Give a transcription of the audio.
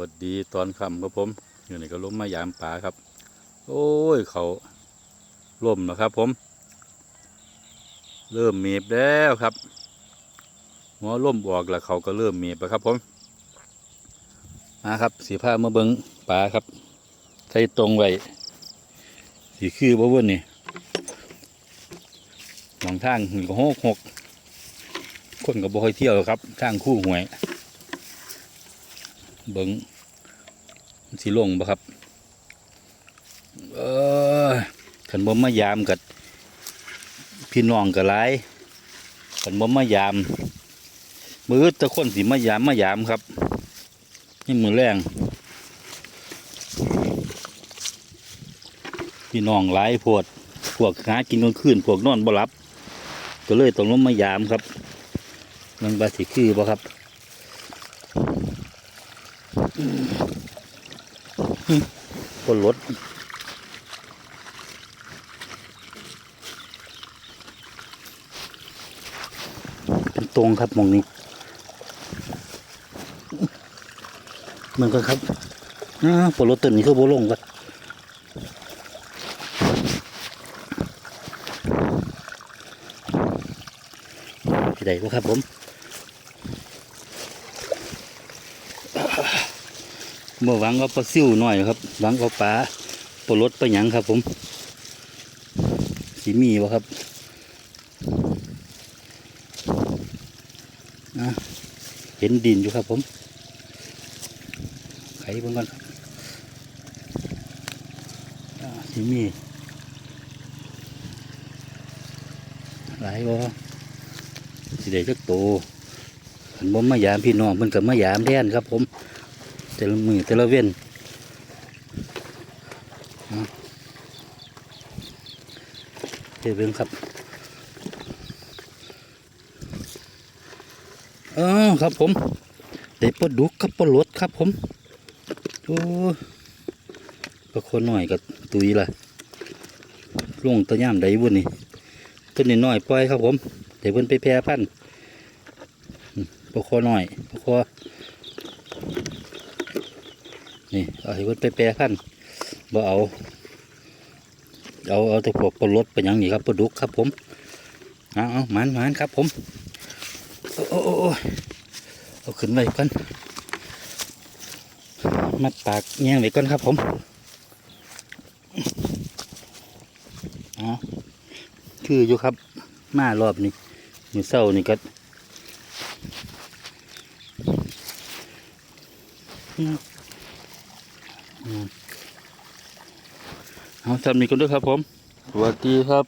วัสดีตอนค่ำครับผมอยู่นี่ก็ล้มมายามป่าครับ โอ้ยเขาล่มแล้วครับผม เริ่มเมีบแล้วครับหัวล่มออกแล้วเขาก็เริ่มเมีบแล้วครับผมมาครับสีผ้ามาเบิงป่าครับใส่ตรงไว้สีคือบ่เว้นนี่หลองทางนี่ก็หกหกคนก็บ่ค่อยเที่ยวครับทางคู่หวย เบิงสีลงบ่ครับ เออขันบ่มายามกับพี่น้องกับหลายขันบ่มายาม มือตะคนสิมายามมายามครับ นี่มือแรงพี่น้องหลายพวดพวกหากินกลางคืนพวกนอนบ่หลับ ก็เลยต้องลงมายามครับ มันบาสิคือบ่ครับ ก็ลดเป็นตรงครับมองนี้มันก็ครับอ่าปลดต้นนี้คือโบลงก็ที่ใดก็ครับผม เมื่อหวังเอาปลาซิ่วหน่อยครับหวังเอาปลาปลาลดปลาหยังครับ ผมสีมีวะครับอะเห็นดินอยู่ครับผม ไขเบิ่งก่อนสีมีหลายบ่สิได้จักโตขันบ่มมายามพี่น้องเพิ่นก็มายามแทนครับผม แต่ละมือแต่ละเว้นเดี๋ยวเบิ่งครับอ๋อครับผมได้ปลาดุกครับปลาลดครับผมโอ้ปลาคนหน่อยกับตุยล่ะลงตะย่ามใดบุญนี่ต้นนิดหน่อยปล่อยครับผมเดี๋ยวเพิ่นไปแพร่พันธุ์ปลาคอหน่อยปลาคอ นี่เอาให้เพิ่นไปแปรพันบ่เอาเอาเอาแต่พวกปลดไปยังนี่ครับปลาดุกครับผมเอาเอาหมันหมันครับผมโอ้โอ้เอาขึ้นไว้ก่อนมัดปากแง่งไว้ก่อนครับผมอ๋อคืออยู่ครับมารอบนี้มือเศร้านี่ก็อืม เอาทำนี้กันด้วยครับผมสวัสดีครับ